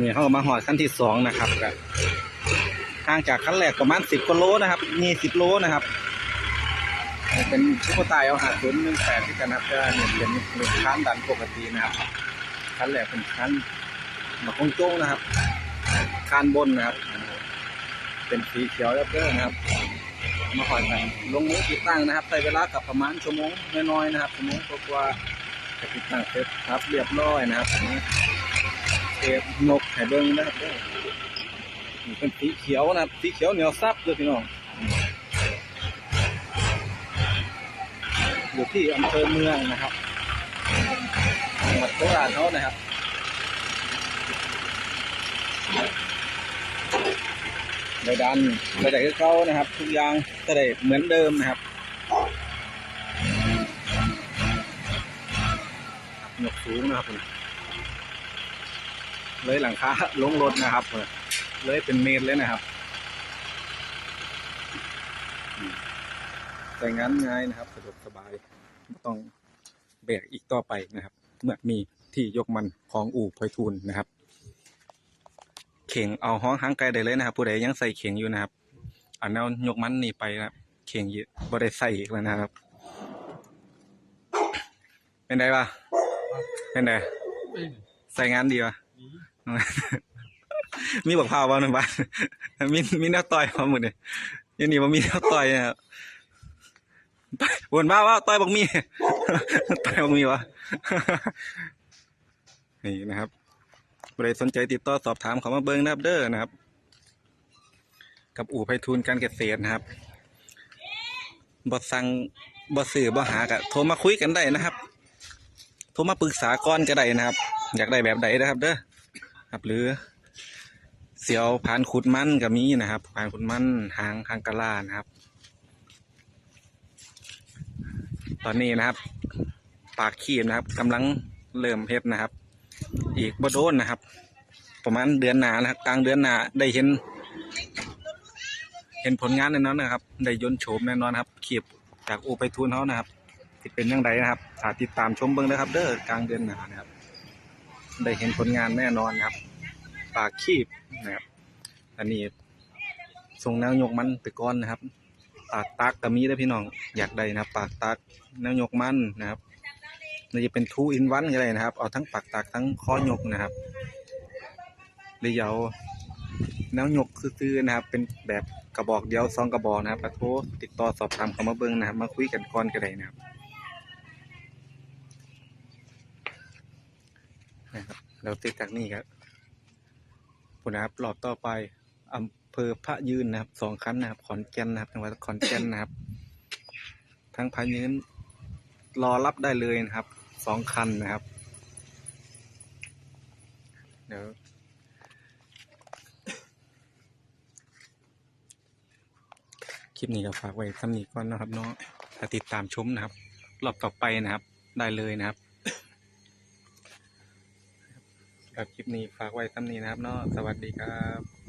นี่เขามาหอดขั้นที่สองนะครับก็ห่างจากขั้นแรกประมาณสิบกโลนะครับมีสิบโลนะครับ เป็นชุกตายเอาหาศูนย์หนึ่งแปดที่กันนะครับเนี่ยเป็นเป็นคันดันปกตินะครับคันแรกเป็นคันมาคงโจ้งนะครับคันบนนะครับ เป็นสีเขียวแล้วเด้อนะครับ มาหอยกันลงมือติดตั้งนะครับใช้เวลากับประมาณชั่วโมงน้อยๆนะครับชั่วโมงกว่าจะติดตั้งเสร็จครับเรียบร้อยนะครับ เทปนกไห่เบิ้งนะครับเด้อนี่เป็นสีเขียวนะสีเขียวเหนียวซับเลยพี่น้องอยู่ที่อำเภอเมืองนะครับจังหวัดโคราชเขานะครับได้ดันได้ได้คือเขานะครับ ทุกอย่างจะได้เหมือนเดิมนะครับยกสูงนะครับ เลยหลังคาลงรถนะครับเลยเป็นเมตรเลยนะครับอืมแต่งานง่ายนะครับสะดวกสบายต้องแบกอีกต่อไปนะครับ เมื่อมีที่ยกมันของอู่พอยทูนนะครับ เข่งเอาห้องหางไกลได้เลยนะครับ ผู้ใดยังใส่เข่งอยู่นะครับ อันนั้นยกมันนี่ไปนะครับ เข่งเยอะบ่ได้ใส่อีกแล้วนะครับ เป็นไงวะเป็นไงใส่งานดีวะ มีบอกพาวบ้างในบ้านมีมีแนวต่อยมาหมดเลยยันนี่ว่ามีแนวต่อยนะครับวนบ้าว่าต่อยบักมีต่อยบักมีวะนี่นะครับใครสนใจติดต่อสอบถามเขามาเบิ้งนะครับเด้อนะครับ กับอู่ไพฑูรย์การเกษตรนะครับบอสั่งบอสื่อบอหากะโทรมาคุยกันได้นะครับ โทรมาปรึกษาก่อนก็ได้นะครับ อยากได้แบบใดนะครับ เด้อ ครับ หรือเสียวผ่านขุดมันก็มีนะครับผ่านขุดมันหางหางกะลานะครับ ตอนนี้นะครับ ปากขีดนะครับกำลังเริ่มเฮ็ดนะครับ อีกบ่โดนนะครับ ประมาณเดือนหนานะครับ กลางเดือนหนาได้เห็น เห็นผลงานแน่นอนนะครับ ได้ยนโฉมแน่นอนครับขีบจากอูไปทูนเขานะครับที่เป็นยังไงนะครับถ้าติดตามชมเบิ้งนะครับ เด้อกลางเดือนหนานะครับ ได้เห็นผลงานแน่นอนนะครับปากขีบนะครับ อันนี้ส่งแนวยกมันไปก้อนนะครับ ปากตักก็มีได้พี่น้องอยากได้นะครับ ปากตักแนวยกมันนะครับมันจะเป็นทูอินวันก็ได้นะครับ เอาทั้งปักตักทั้งข้อยกนะครับหรือเอาแนวยกซื่อนะครับ เป็นแบบกระบอกเดียวสองกระบอกนะครับก็โทรติดต่อสอบถามเขามาเบิ้งนะครับ มาคุยกันก่อนก็ได้นะครับ นะครับเราติดจากนี่ครับผลนะครับรอบต่อไปอำเภอพระยืนนะครับสองคันนะครับขอนแก่นนะครับจังหวัดขอนแก่นนะครับ ทั้งพระยืนรอรับได้เลยนะครับสองคันนะครับ เดี๋ยวคลิปนี้ก็ฝากไว้สำนีก่อนนะครับเนาะถ้าติดตามชมนะครับรอบต่อไปนะครับ ได้เลยนะครับ ครับคลิปนี้ฝากไว้สำนี้นะครับเนาะสวัสดีครับ